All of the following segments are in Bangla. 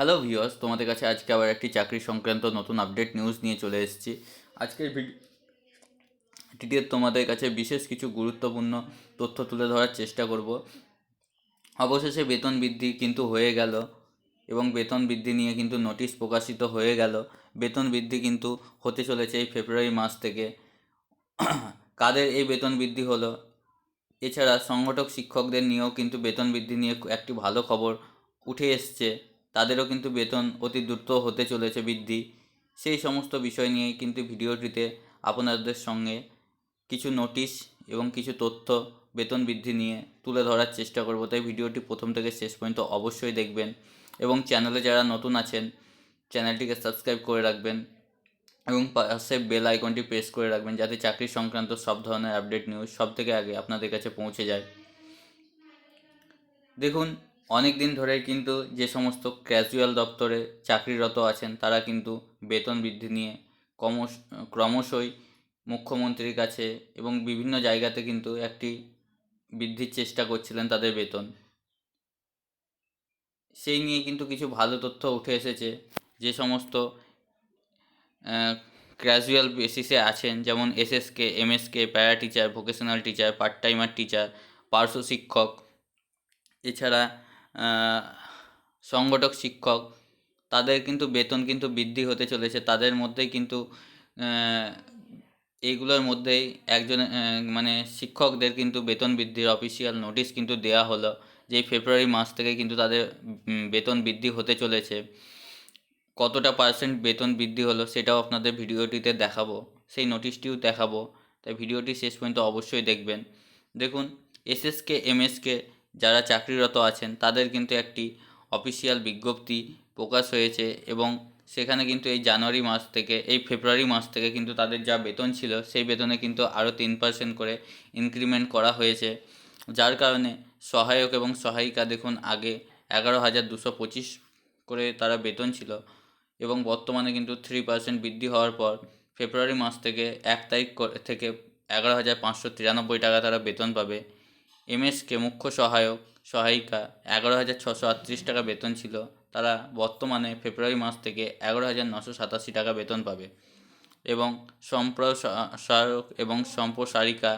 হ্যালো ভিউয়ার্স তোমাদের কাছে আজকে আবার একটি চাকরি সংক্রান্ত নতুন আপডেট নিউজ নিয়ে চলে এসেছি। আজকের ভিডিও তোমাদের কাছে বিশেষ কিছু গুরুত্বপূর্ণ তথ্য তুলে ধরার চেষ্টা করব। অবশেষে বেতন বৃদ্ধি কিন্তু হয়ে গেল এবং বেতন বৃদ্ধি নিয়ে কিন্তু নোটিশ প্রকাশিত হয়ে গেল। বেতন বৃদ্ধি কিন্তু হতে চলেছে এই ফেব্রুয়ারি মাস থেকে। কাদের এই বেতন বৃদ্ধি হলো? এছাড়া সংগঠক শিক্ষকদের নিয়েও কিন্তু বেতন বৃদ্ধি নিয়ে একটি ভালো খবর উঠে এসছে। তাদেরও কিন্তু বেতন অতি দ্রুত হতে চলেছে বৃদ্ধি। সেই সমস্ত বিষয় নিয়ে কিন্তু ভিডিওটিতে আপনাদের সঙ্গে কিছু নোটিশ এবং কিছু তথ্য বেতন বৃদ্ধি নিয়ে তুলে ধরার চেষ্টা করব। তাই ভিডিওটি প্রথম থেকে শেষ পর্যন্ত অবশ্যই দেখবেন এবং চ্যানেলে যারা নতুন আছেন, চ্যানেলটিকে সাবস্ক্রাইব করে রাখবেন এবং পাশে বেল আইকনটি প্রেস করে রাখবেন যাতে চাকরি সংক্রান্ত সব ধরনের আপডেট নিউজ সব থেকে আগে আপনাদের কাছে পৌঁছে যায়। দেখুন অনেক দিন ধরে কিন্তু যে সমস্ত ক্যাজুয়াল দপ্তরে চাকরিরত আছেন, তারা কিন্তু বেতন বৃদ্ধি নিয়ে ক্রমশ, ক্রমশই মুখ্যমন্ত্রীর কাছে এবং বিভিন্ন জায়গাতে কিন্তু একটি বৃদ্ধির চেষ্টা করছিলেন তাদের বেতন। সেই নিয়ে কিন্তু কিছু ভালো তথ্য উঠে এসেছে যে সমস্ত ক্যাজুয়াল বেসিসে আছেন, যেমন SSK MSK para teacher vocational teacher part timer teacher পার্শ্ব শিক্ষক, এছাড়া সংগঠক, শিক্ষক, তাদের কিন্তু বেতন কিন্তু বৃদ্ধি হতে চলেছে। তাদের মধ্যেই কিন্তু এইগুলোর মধ্যেই একজন মানে শিক্ষকদের কিন্তু বেতন বৃদ্ধির অফিসিয়াল নোটিশ কিন্তু দেওয়া হলো, যে ফেব্রুয়ারি মাস থেকে কিন্তু তাদের বেতন বৃদ্ধি হতে চলেছে। কতটা পার্সেন্ট বেতন বৃদ্ধি হলো সেটাও আপনাদের ভিডিওটিতে দেখাবো, সেই নোটিশটিও দেখাবো। তাই ভিডিওটি শেষ পর্যন্ত অবশ্যই দেখবেন। দেখুন এসএসকে এমএসকে যারা চাকরিরত আছেন, তাদের কিন্তু একটি অফিসিয়াল বিজ্ঞপ্তি প্রকাশ হয়েছে এবং সেখানে কিন্তু এই জানুয়ারি মাস থেকে, এই ফেব্রুয়ারি মাস থেকে কিন্তু তাদের যা বেতন ছিল, সেই বেতনে কিন্তু আরও তিন পার্সেন্ট করে ইনক্রিমেন্ট করা হয়েছে। যার কারণে সহায়ক এবং সহায়িকা দেখুন, আগে এগারো হাজার দুশো পঁচিশ করে তারা বেতন ছিল এবং বর্তমানে কিন্তু থ্রি পার্সেন্ট বৃদ্ধি হওয়ার পর ফেব্রুয়ারি মাস থেকে এক তারিখ থেকে এগারো হাজার পাঁচশো তিরানব্বই টাকা তারা বেতন পাবে। এমএসকে মুখ্য সহায়ক, সহায়িকা এগারো হাজার ছশো আটত্রিশ টাকা বেতন ছিল। তারা বর্তমানে ফেব্রুয়ারি মাস থেকে এগারো হাজার নশো সাতাশি টাকা বেতন পাবে এবং সম্প্রসারক এবং সম্প্রসারিকা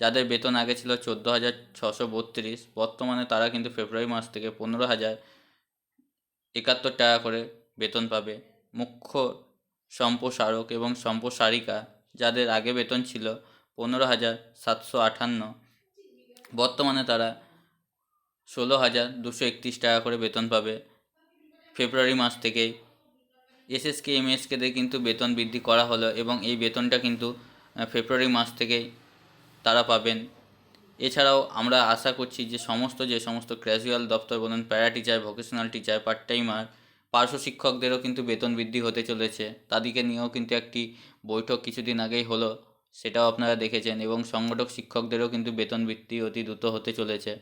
যাদের বেতন আগে ছিল চোদ্দ হাজার ছশো বত্রিশ, বর্তমানে তারা কিন্তু ফেব্রুয়ারি মাস থেকে পনেরো হাজার একাত্তর টাকা করে বেতন পাবে। মুখ্য সম্প্রসারক এবং সম্প্রসারিকা যাদের আগে বেতন ছিল পনেরো হাজার সাতশো আটান্ন বর্তমানে তারা ষোলো হাজার দুশো একত্রিশ টাকা করে বেতন পাবে। ফেব্রুয়ারি মাস থেকেই এসএসকে এমএসকেদের কিন্তু বেতন বৃদ্ধি করা হলো এবং এই বেতনটা কিন্তু ফেব্রুয়ারি মাস থেকেই তারা পাবেন। এছাড়াও আমরা আশা করছি যে সমস্ত যে সমস্ত ক্যাজুয়াল দপ্তর বলুন para teacher vocational teacher part timer পার্শ্ব শিক্ষকদেরও কিন্তু বেতন বৃদ্ধি হতে চলেছে। তাদেরকে নিয়েও কিন্তু একটি বৈঠক কিছুদিন আগেই হলো। সেটাও আপনারা দেখেছেন এবং সংগঠক শিক্ষকদেরও কিন্তু বেতন বৃদ্ধি অতি দ্রুত হতে চলেছে।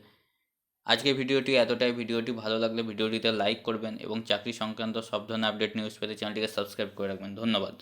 আজকে ভিডিওটি এতটাই। ভিডিওটি ভালো লাগলে ভিডিওটিতে লাইক করবেন এবং চাকরি সংক্রান্ত সব ধরনের আপডেট নিউজ পেতে চ্যানেলটিকে সাবস্ক্রাইব করে রাখবেন। ধন্যবাদ।